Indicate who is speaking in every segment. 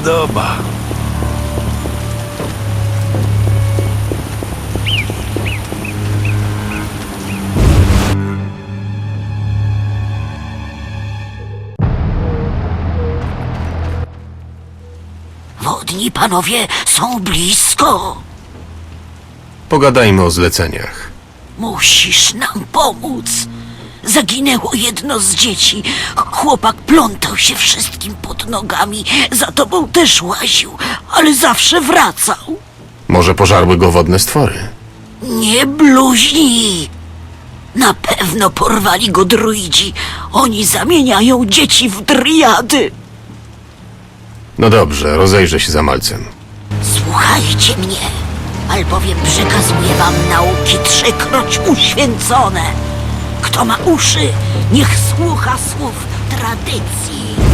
Speaker 1: podoba.
Speaker 2: Wodni panowie są blisko.
Speaker 3: Pogadajmy o zleceniach.
Speaker 2: Musisz nam pomóc. Zaginęło jedno z dzieci. Chłopak plątał się wszystkim pod nogami. Za tobą też łaził, ale zawsze wracał.
Speaker 3: Może pożarły go wodne stwory?
Speaker 2: Nie bluźnij. Na pewno porwali go druidzi. Oni zamieniają dzieci w driady.
Speaker 3: No dobrze, rozejrzę się za malcem.
Speaker 2: Słuchajcie mnie, albowiem przekazuję wam nauki trzykroć uświęcone. Kto ma uszy, niech słucha słów tradycji.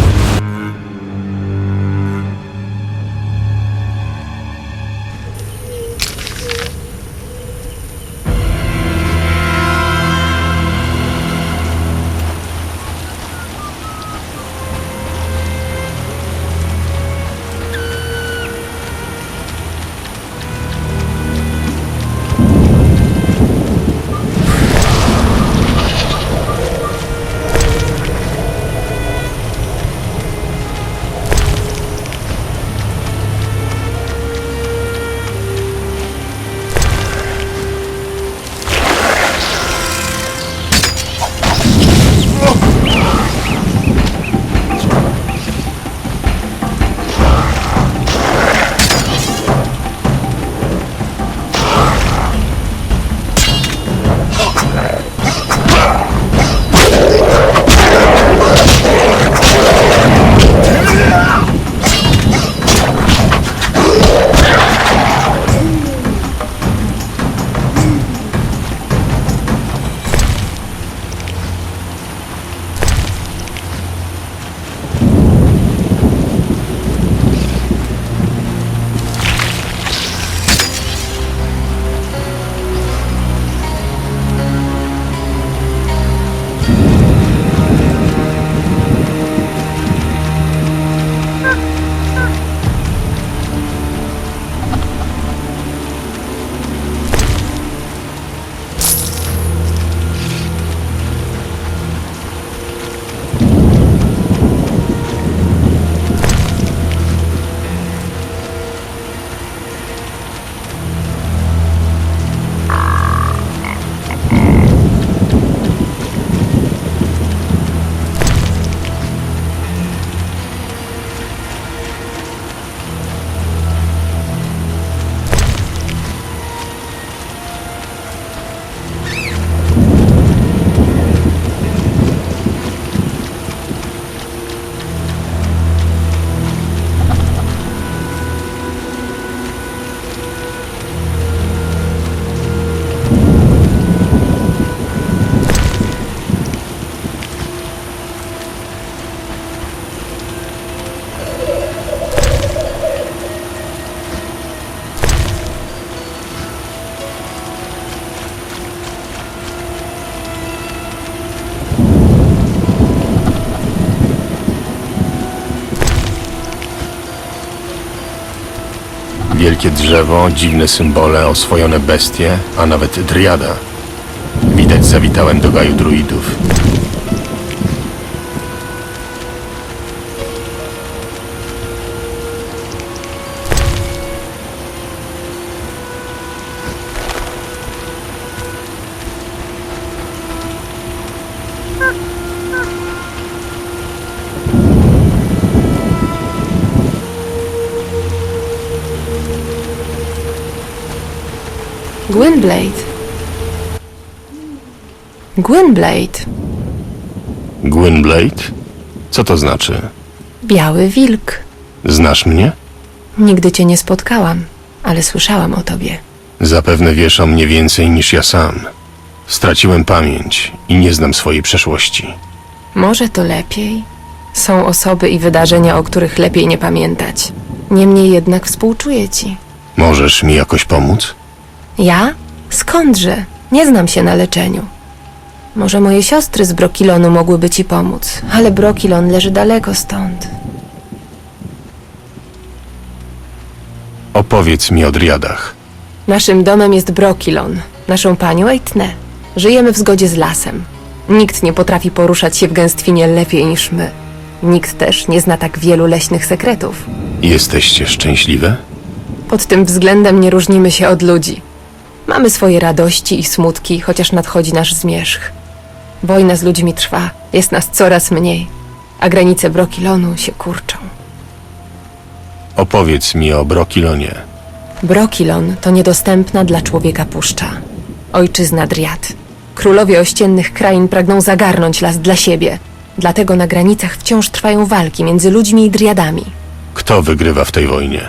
Speaker 3: Wielkie drzewo, dziwne symbole, oswojone bestie, a nawet driada. Widać, zawitałem do gaju druidów.
Speaker 4: Gwynblade. Gwynblade.
Speaker 3: Gwynblade? Co to znaczy?
Speaker 4: Biały wilk.
Speaker 3: Znasz mnie?
Speaker 4: Nigdy cię nie spotkałam, ale słyszałam o tobie.
Speaker 3: Zapewne wiesz o mnie więcej niż ja sam. Straciłem pamięć i nie znam swojej przeszłości.
Speaker 4: Może to lepiej? Są osoby i wydarzenia, o których lepiej nie pamiętać. Niemniej jednak współczuję ci.
Speaker 3: Możesz mi jakoś pomóc?
Speaker 4: Ja? Skądże? Nie znam się na leczeniu. Może moje siostry z Brokilonu mogłyby ci pomóc, ale Brokilon leży daleko stąd.
Speaker 3: Opowiedz mi o Driadach.
Speaker 4: Naszym domem jest Brokilon, naszą panią Eitne. Żyjemy w zgodzie z lasem. Nikt nie potrafi poruszać się w gęstwinie lepiej niż my. Nikt też nie zna tak wielu leśnych sekretów.
Speaker 3: Jesteście szczęśliwe?
Speaker 4: Pod tym względem nie różnimy się od ludzi. Mamy swoje radości i smutki, chociaż nadchodzi nasz zmierzch. Wojna z ludźmi trwa, jest nas coraz mniej, a granice Brokilonu się kurczą.
Speaker 3: Opowiedz mi o Brokilonie.
Speaker 4: Brokilon to niedostępna dla człowieka puszcza. Ojczyzna Driad. Królowie ościennych krain pragną zagarnąć las dla siebie. Dlatego na granicach wciąż trwają walki między ludźmi i Driadami.
Speaker 3: Kto wygrywa w tej wojnie?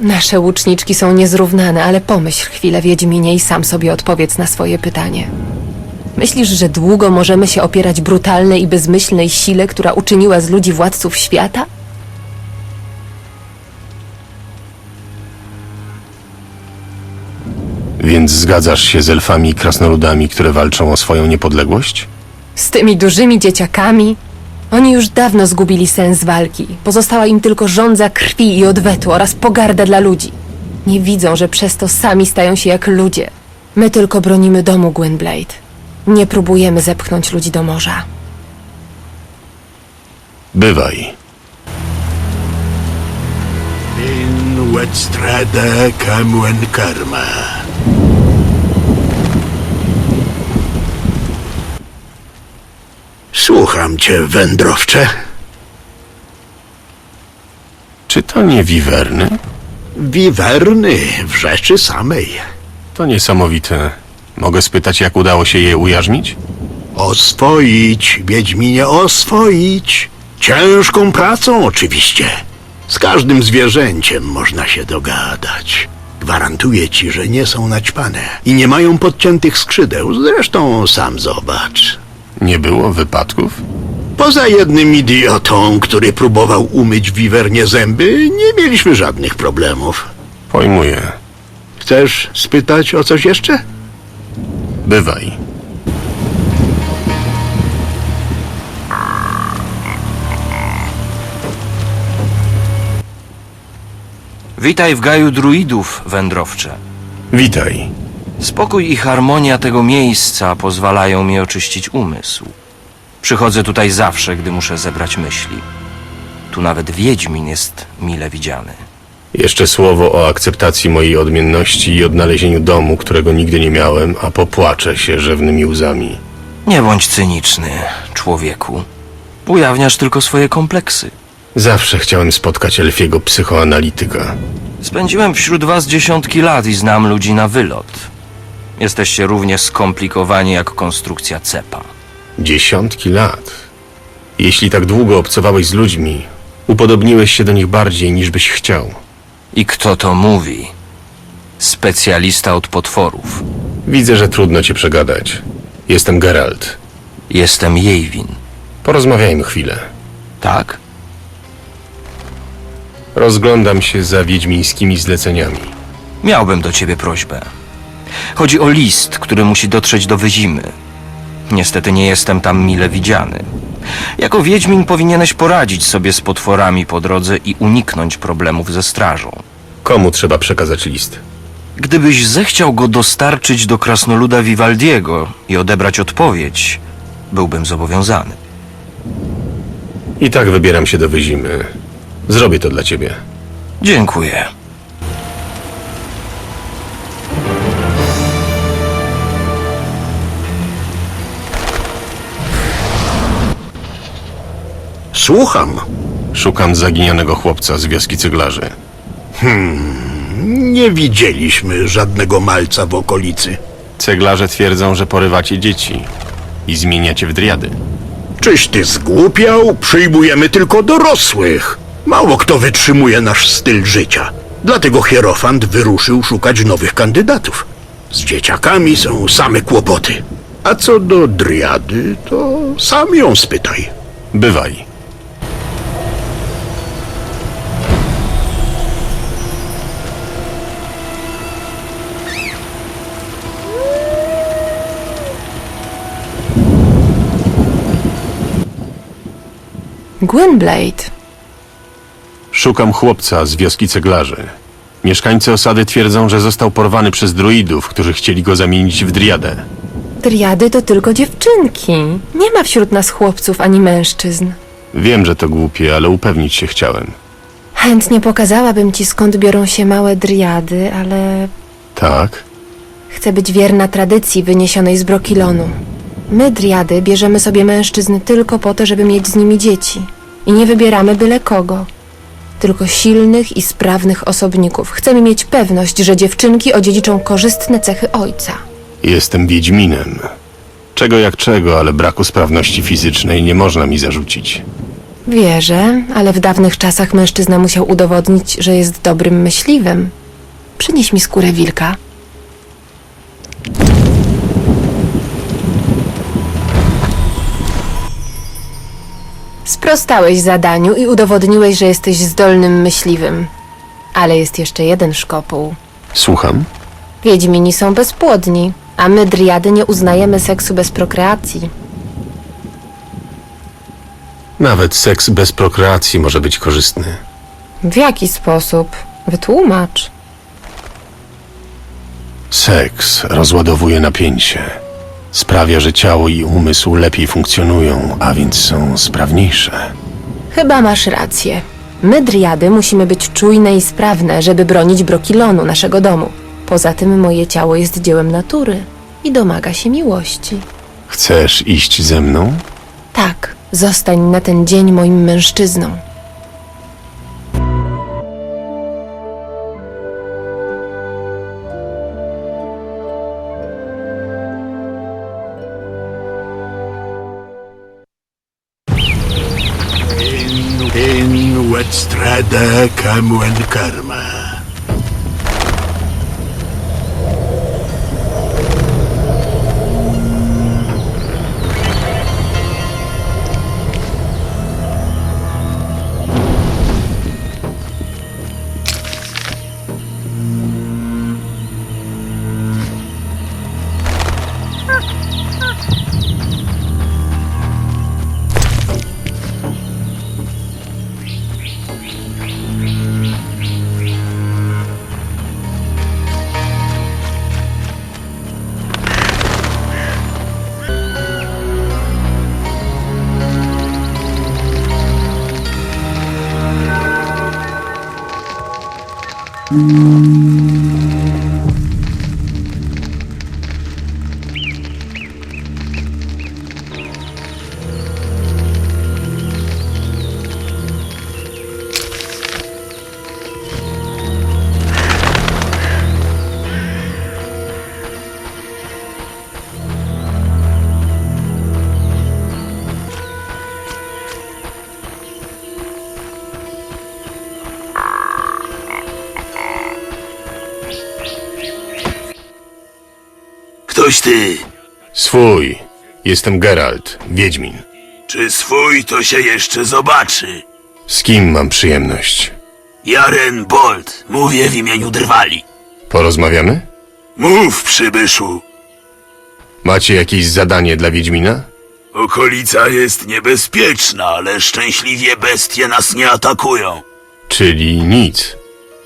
Speaker 4: Nasze łuczniczki są niezrównane, ale pomyśl chwilę, Wiedźminie, i sam sobie odpowiedz na swoje pytanie. Myślisz, że długo możemy się opierać brutalnej i bezmyślnej sile, która uczyniła z ludzi władców świata?
Speaker 3: Więc zgadzasz się z elfami i krasnoludami, które walczą o swoją niepodległość?
Speaker 4: Z tymi dużymi dzieciakami? Oni już dawno zgubili sens walki. Pozostała im tylko żądza krwi i odwetu oraz pogarda dla ludzi. Nie widzą, że przez to sami stają się jak ludzie. My tylko bronimy domu Gwynblade. Nie próbujemy zepchnąć ludzi do morza.
Speaker 3: Bywaj.
Speaker 1: In Wetstrade Kemwen Kerme. Słucham cię, wędrowcze.
Speaker 3: Czy to nie wiwerny?
Speaker 1: Wiwerny w rzeczy samej.
Speaker 3: To niesamowite. Mogę spytać, jak udało się je ujarzmić?
Speaker 1: Oswoić, Wiedźminie, oswoić. Ciężką pracą oczywiście. Z każdym zwierzęciem można się dogadać. Gwarantuję ci, że nie są naćpane i nie mają podciętych skrzydeł. Zresztą sam zobacz.
Speaker 3: Nie było wypadków?
Speaker 1: Poza jednym idiotą, który próbował umyć wiwernie zęby, nie mieliśmy żadnych problemów.
Speaker 3: Pojmuję.
Speaker 1: Chcesz spytać o coś jeszcze?
Speaker 3: Bywaj.
Speaker 5: Witaj w gaju druidów, wędrowcze.
Speaker 3: Witaj.
Speaker 5: Spokój i harmonia tego miejsca pozwalają mi oczyścić umysł. Przychodzę tutaj zawsze, gdy muszę zebrać myśli. Tu nawet Wiedźmin jest mile widziany.
Speaker 3: Jeszcze słowo o akceptacji mojej odmienności i odnalezieniu domu, którego nigdy nie miałem, a popłaczę się rzewnymi łzami.
Speaker 5: Nie bądź cyniczny, człowieku. Ujawniasz tylko swoje kompleksy.
Speaker 3: Zawsze chciałem spotkać elfiego psychoanalityka.
Speaker 5: Spędziłem wśród was dziesiątki lat i znam ludzi na wylot. Jesteście równie skomplikowani jak konstrukcja cepa.
Speaker 3: Dziesiątki lat. Jeśli tak długo obcowałeś z ludźmi, upodobniłeś się do nich bardziej niż byś chciał.
Speaker 5: I kto to mówi? Specjalista od potworów.
Speaker 3: Widzę, że trudno cię przegadać. Jestem Geralt.
Speaker 5: Jestem Jejwin.
Speaker 3: Porozmawiajmy chwilę.
Speaker 5: Tak?
Speaker 3: Rozglądam się za wiedźmińskimi zleceniami.
Speaker 5: Miałbym do ciebie prośbę. Chodzi o list, który musi dotrzeć do Wyzimy. Niestety nie jestem tam mile widziany. Jako wiedźmin powinieneś poradzić sobie z potworami po drodze i uniknąć problemów ze strażą.
Speaker 3: Komu trzeba przekazać list?
Speaker 5: Gdybyś zechciał go dostarczyć do krasnoluda Vivaldiego i odebrać odpowiedź, byłbym zobowiązany.
Speaker 3: I tak wybieram się do Wyzimy. Zrobię to dla ciebie.
Speaker 5: Dziękuję.
Speaker 1: Słucham.
Speaker 3: Szukam zaginionego chłopca z wioski cyglarzy.
Speaker 1: Nie widzieliśmy żadnego malca w okolicy.
Speaker 3: Ceglarze twierdzą, że porywacie dzieci i zmieniacie w driady.
Speaker 1: Czyś ty zgłupiał? Przyjmujemy tylko dorosłych. Mało kto wytrzymuje nasz styl życia. Dlatego hierofant wyruszył szukać nowych kandydatów. Z dzieciakami są same kłopoty. A co do driady, to sam ją spytaj.
Speaker 3: Bywaj.
Speaker 4: Gwynblade,
Speaker 3: Szukam chłopca z wioski ceglarzy. Mieszkańcy osady twierdzą, że został porwany przez druidów, którzy chcieli go zamienić w driadę.
Speaker 4: Driady to tylko dziewczynki. Nie ma wśród nas chłopców ani mężczyzn.
Speaker 3: Wiem, że to głupie, ale upewnić się chciałem.
Speaker 4: Chętnie pokazałabym ci skąd biorą się małe driady, ale
Speaker 3: Tak?
Speaker 4: chcę być wierna tradycji wyniesionej z Brokilonu. My, driady, bierzemy sobie mężczyzn tylko po to, żeby mieć z nimi dzieci. I nie wybieramy byle kogo. Tylko silnych i sprawnych osobników. Chcemy mieć pewność, że dziewczynki odziedziczą korzystne cechy ojca.
Speaker 3: Jestem Wiedźminem. Czego jak czego, ale braku sprawności fizycznej nie można mi zarzucić.
Speaker 4: Wierzę, ale w dawnych czasach mężczyzna musiał udowodnić, że jest dobrym myśliwym. Przynieś mi skórę wilka. Sprostałeś zadaniu i udowodniłeś, że jesteś zdolnym myśliwym. Ale jest jeszcze jeden szkopuł.
Speaker 3: Słucham?
Speaker 4: Wiedźmini są bezpłodni, a my, driady, nie uznajemy seksu bez prokreacji.
Speaker 3: Nawet seks bez prokreacji może być korzystny.
Speaker 4: W jaki sposób? Wytłumacz.
Speaker 3: Seks rozładowuje napięcie. Sprawia, że ciało i umysł lepiej funkcjonują, a więc są sprawniejsze.
Speaker 4: Chyba masz rację. My, driady, musimy być czujne i sprawne, żeby bronić Brokilonu, naszego domu. Poza tym moje ciało jest dziełem natury i domaga się miłości.
Speaker 3: Chcesz iść ze mną?
Speaker 4: Tak, zostań na ten dzień moim mężczyzną.
Speaker 1: Wetstrade Kemwen
Speaker 6: Ktoś ty.
Speaker 3: Swój. Jestem Geralt, Wiedźmin.
Speaker 6: Czy swój to się jeszcze zobaczy?
Speaker 3: Z kim mam przyjemność?
Speaker 6: Jaren Bolt, mówię w imieniu Drwali.
Speaker 3: Porozmawiamy?
Speaker 6: Mów, przybyszu.
Speaker 3: Macie jakieś zadanie dla Wiedźmina?
Speaker 6: Okolica jest niebezpieczna, ale szczęśliwie bestie nas nie atakują.
Speaker 3: Czyli nic.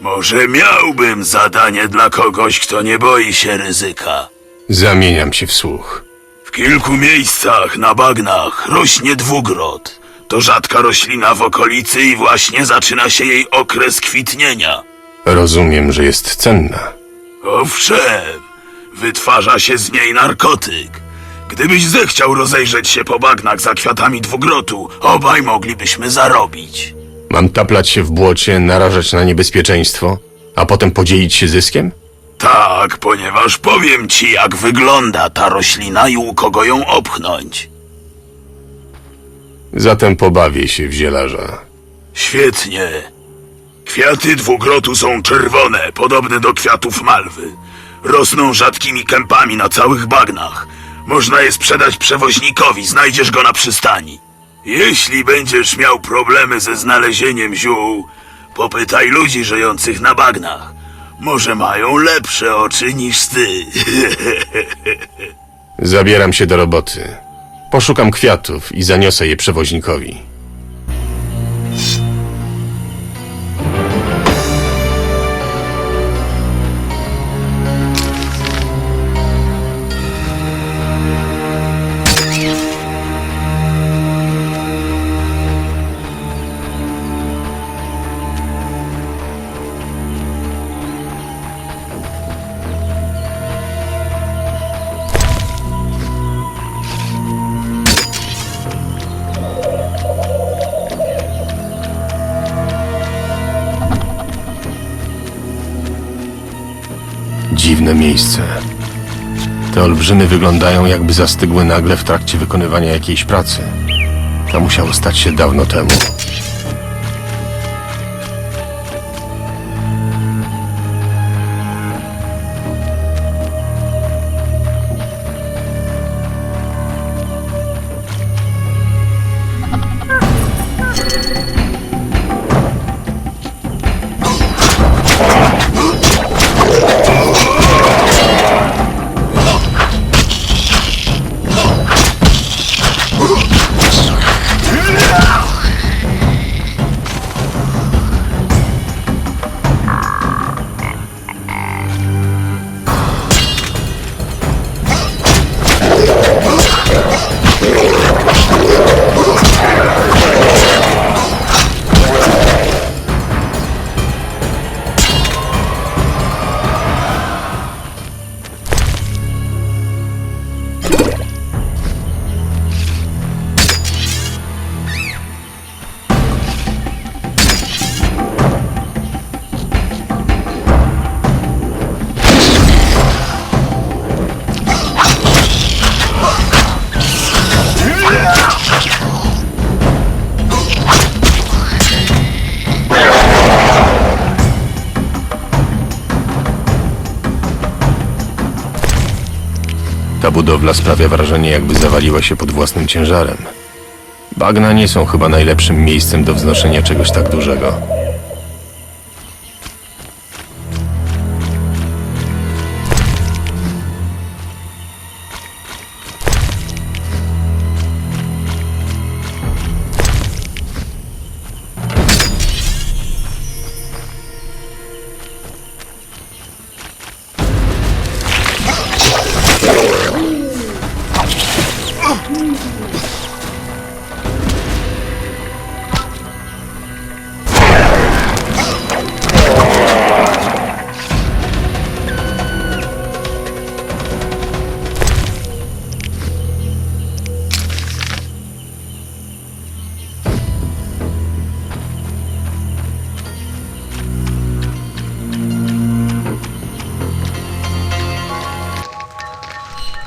Speaker 6: Może miałbym zadanie dla kogoś, kto nie boi się ryzyka.
Speaker 3: Zamieniam się w słuch.
Speaker 6: W kilku miejscach na bagnach rośnie dwugrot. To rzadka roślina w okolicy i właśnie zaczyna się jej okres kwitnienia.
Speaker 3: Rozumiem, że jest cenna.
Speaker 6: Owszem, wytwarza się z niej narkotyk. Gdybyś zechciał rozejrzeć się po bagnach za kwiatami dwugrotu, obaj moglibyśmy zarobić.
Speaker 3: Mam taplać się w błocie, narażać na niebezpieczeństwo, a potem podzielić się zyskiem?
Speaker 6: Tak, ponieważ powiem ci, jak wygląda ta roślina i u kogo ją opchnąć.
Speaker 3: Zatem pobawię się w zielarza.
Speaker 6: Świetnie. Kwiaty dwugrotu są czerwone, podobne do kwiatów malwy. Rosną rzadkimi kępami na całych bagnach. Można je sprzedać przewoźnikowi, znajdziesz go na przystani. Jeśli będziesz miał problemy ze znalezieniem ziół, popytaj ludzi żyjących na bagnach. Może mają lepsze oczy niż ty.
Speaker 3: Zabieram się do roboty. Poszukam kwiatów i zaniosę je przewoźnikowi. Dziwne miejsce. Te olbrzymy wyglądają, jakby zastygły nagle w trakcie wykonywania jakiejś pracy. To musiało stać się dawno temu. Sprawia wrażenie, jakby zawaliła się pod własnym ciężarem. Bagna nie są chyba najlepszym miejscem do wznoszenia czegoś tak dużego.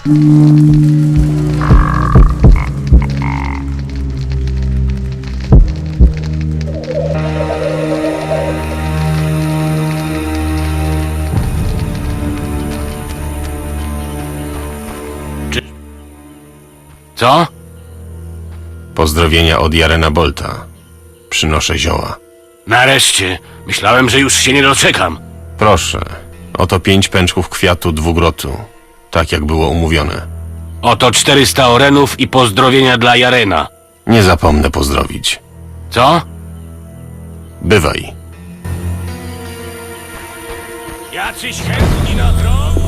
Speaker 7: Co?
Speaker 3: Pozdrowienia od Jarena Bolta. Przynoszę zioła.
Speaker 7: Nareszcie. Myślałem, że już się nie doczekam.
Speaker 3: Proszę, oto pięć pęczków kwiatu dwugrotu. Tak jak było umówione.
Speaker 7: Oto 400 orenów i pozdrowienia dla Jarena.
Speaker 3: Nie zapomnę pozdrowić.
Speaker 7: Co?
Speaker 3: Bywaj.
Speaker 7: Jacyś chętni na tron?